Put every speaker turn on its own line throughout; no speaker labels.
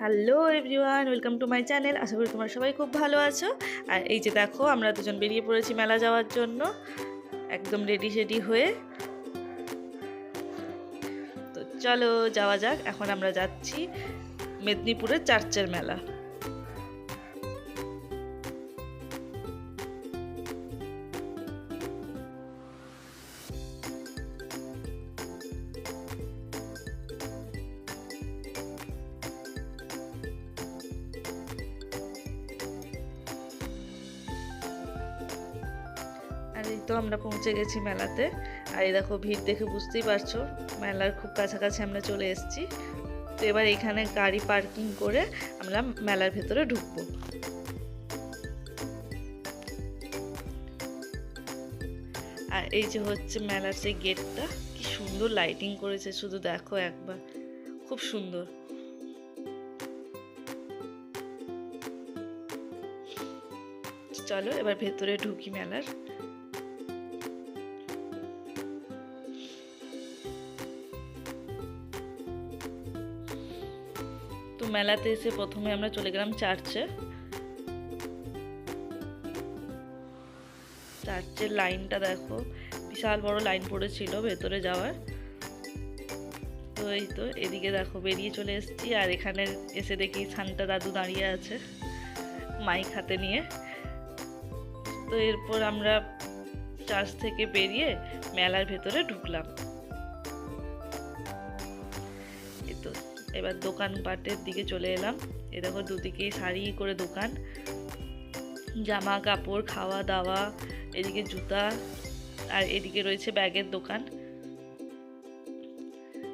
Hello everyone, welcome to my channel. আশা করি তোমরা সবাই খুব ভালো আছো। আর এই যে দেখো, আমরা দুজন বেরিয়ে পড়েছি মেলা যাওয়ার জন্য। একদম রেডি সেডি হয়ে। তো চলো যাওয়া যাক। এখন আমরা যাচ্ছি মেদিনীপুরের চার্চের মেলা। এই তো আমরা পৌঁছে গেছি মেলাতে। আর এই দেখো ভিড় দেখে বুঝতেই পারছ, মেলার খুব কাছাকাছি আমরা চলে এসেছি। তো এবার এখানে গাড়ি পার্কিং করে আমরা মেলার ভেতরে ঢুকবো। আর এই যে হচ্ছে মেলার সেই গেটটা, কি সুন্দর লাইটিং করেছে, শুধু দেখো একবার। খুব সুন্দর। চলো এবার ভেতরে ঢুকি মেলার। তো মেলাতে এসে প্রথমে আমরা চলে গেলাম চার্চে। চার্চের লাইনটা দেখো, বিশাল বড় লাইন পড়েছিল ভেতরে যাওয়ার। তো এই তো, এদিকে দেখো, বেরিয়ে চলে এসেছি, আর এখানে এসে দেখি সান্টা দাদু দাঁড়িয়ে আছে, মাইক হাতে নিয়ে। তো এরপর আমরা চার্চ থেকে বেরিয়ে মেলার ভেতরে ঢুকলাম। তো। এবার দোকানপাটের দিকে চলে এলাম। এ দেখো দুদিকেই সারি করে দোকান। জামা কাপড়, খাওয়া দাওয়া, এদিকে জুতা, আর এদিকে রয়েছে ব্যাগের দোকান।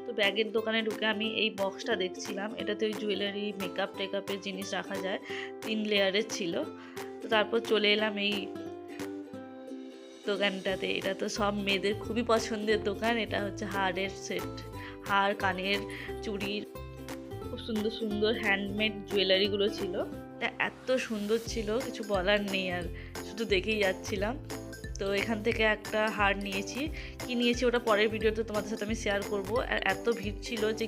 তো ব্যাগের দোকানে ঢুকে আমি এই বক্সটা দেখছিলাম। এটাতে ওই জুয়েলারি মেকআপ টেকআপের জিনিস রাখা যায়। তিন লেয়ারের ছিল। তো তারপর চলে এলাম এই দোকানটাতে। এটা তো সব মেয়েদের খুবই পছন্দের দোকান। এটা হচ্ছে হারের সেট হার কানের, চুড়ির। সুন্দর সুন্দর হ্যান্ডমেড জুয়েলারিগুলো ছিল। তা এত সুন্দর ছিল, কিছু বলার নেই আর, শুধু দেখেই যাচ্ছিলাম। তো এখান থেকে একটা হার নিয়েছি। কি নিয়েছি ওটা পরের ভিডিওতে তোমাদের সাথে আমি শেয়ার করব। আর এত ভিড় ছিল যে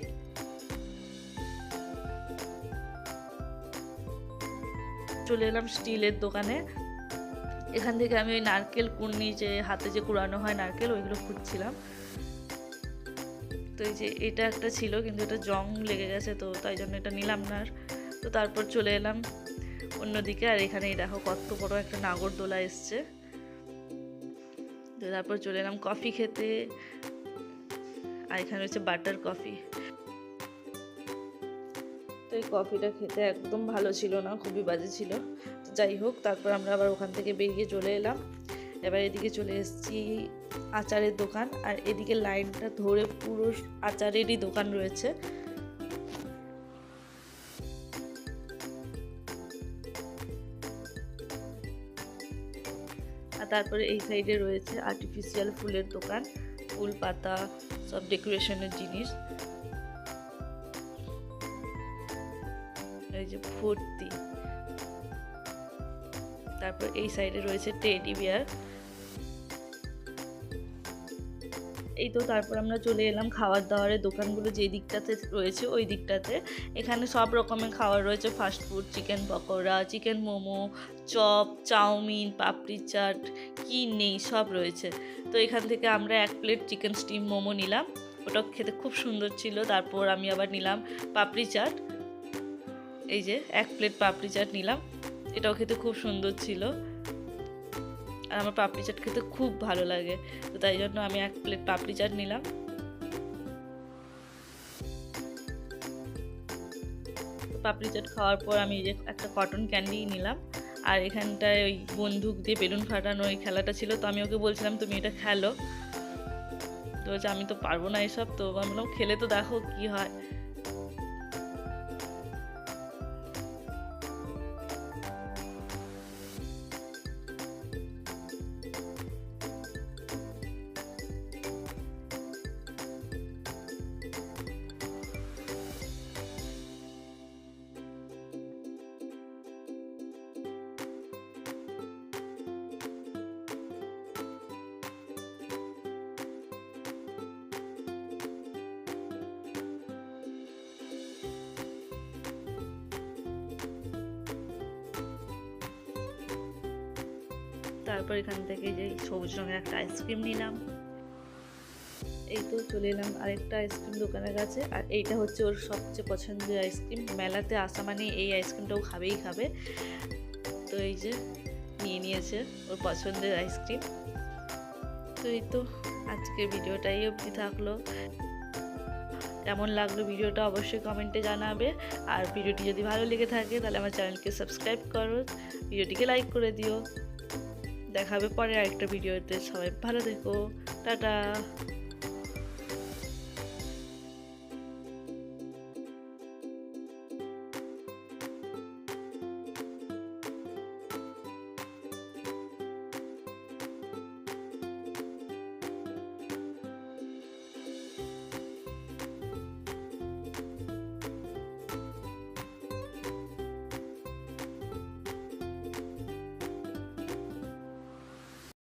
চলে এলাম স্টিলের দোকানে। এখান থেকে আমি ওই নারকেল কুড়নি যে হাতে যে কুড়ানো হয় নারকেল, ওইগুলো খুঁজছিলাম। তো এই যে এটা একটা ছিল, কিন্তু এটা জং লেগে গেছে, তো তাই জন্য এটা নিলাম না আর। তো তারপর চলে এলাম অন্যদিকে, আর এখানে দেখো কত বড় একটা নাগরদোলা এসছে। তো তারপর চলে এলাম কফি খেতে, আর এখানে হচ্ছে বাটার কফি। তো এই কফিটা খেতে একদম ভালো ছিল না, খুবই বাজে ছিল। যাই হোক, তারপর আমরা আবার ওখান থেকে বেরিয়ে চলে এলাম। এবার এদিকে চলে এসেছি আচারের দোকান আর এদিকে লাইনটা ধরে পুরো আচারেরই দোকান রয়েছে। আর তারপরে এই সাইডে রয়েছে আর্টিফিশিয়াল ফুলের দোকান, ফুল পাতা, সব ডেকোরেশনের জিনিস। এই যে ভর্তি। তারপর এই সাইডে রয়েছে টেডি বিয়ার এই তো তারপর আমরা চলে এলাম খাবার দাবারের দোকানগুলো যে দিকটাতে রয়েছে ওই দিকটাতে। এখানে সব রকমের খাবার রয়েছে fast food chicken pakora chicken momo, chop, chow mein, papri chaat, কি নেই সব রয়েছে। তো এখান থেকে আমরা এক প্লেট চিকেন স্টিম মোমো নিলাম, ওটা খেতে খুব সুন্দর ছিল। তারপর আমি আবার নিলাম পাপড়ি চাট, এই যে এক প্লেট পাপড়ি চাট নিলাম, এটাও খেতে খুব সুন্দর ছিল। আর আমার পাপড়ি চাট খেতে খুব ভালো লাগে। তো তাই জন্য আমি এক প্লেট পাপড়ি চাট নিলাম। পাপড়ি চাট খাওয়ার পর আমি যে একটা কটন ক্যান্ডি নিলাম। আর এখানটায় ওই বন্দুক দিয়ে বেলুন ফাটানো ওই খেলাটা ছিল, তো আমি ওকে বলছিলাম, তুমি এটা খেলো। তো বলছে, আমি তো পারব না এসব। তো আমি বললাম, খেলে তো দেখো কি হয়। তারপর এখান থেকে যে সবুজ রঙের একটা আইসক্রিম নিলাম। এই তো চলে এলাম আরেকটা আইসক্রিম দোকানের কাছে। আর এইটা হচ্ছে ওর সবচেয়ে পছন্দের আইসক্রিম। মেলাতে আসা মানে এই আইসক্রিমটাও খাবেই খাবে। তো এই যে নিয়ে নিয়েছে ওর পছন্দের আইসক্রিম। তো এই তো আজকের ভিডিওটাই অবধি থাকল। কেমন লাগল ভিডিওটা অবশ্যই কমেন্টে জানাবে। আর ভিডিওটি যদি ভালো লেগে থাকে তাহলে আমার চ্যানেলকে সাবস্ক্রাইব করো। ভিডিওটিকে লাইক করে দিও। দেখাবে পরে আরেকটা ভিডিওতে। সবাই ভালো থেকো। টাটা।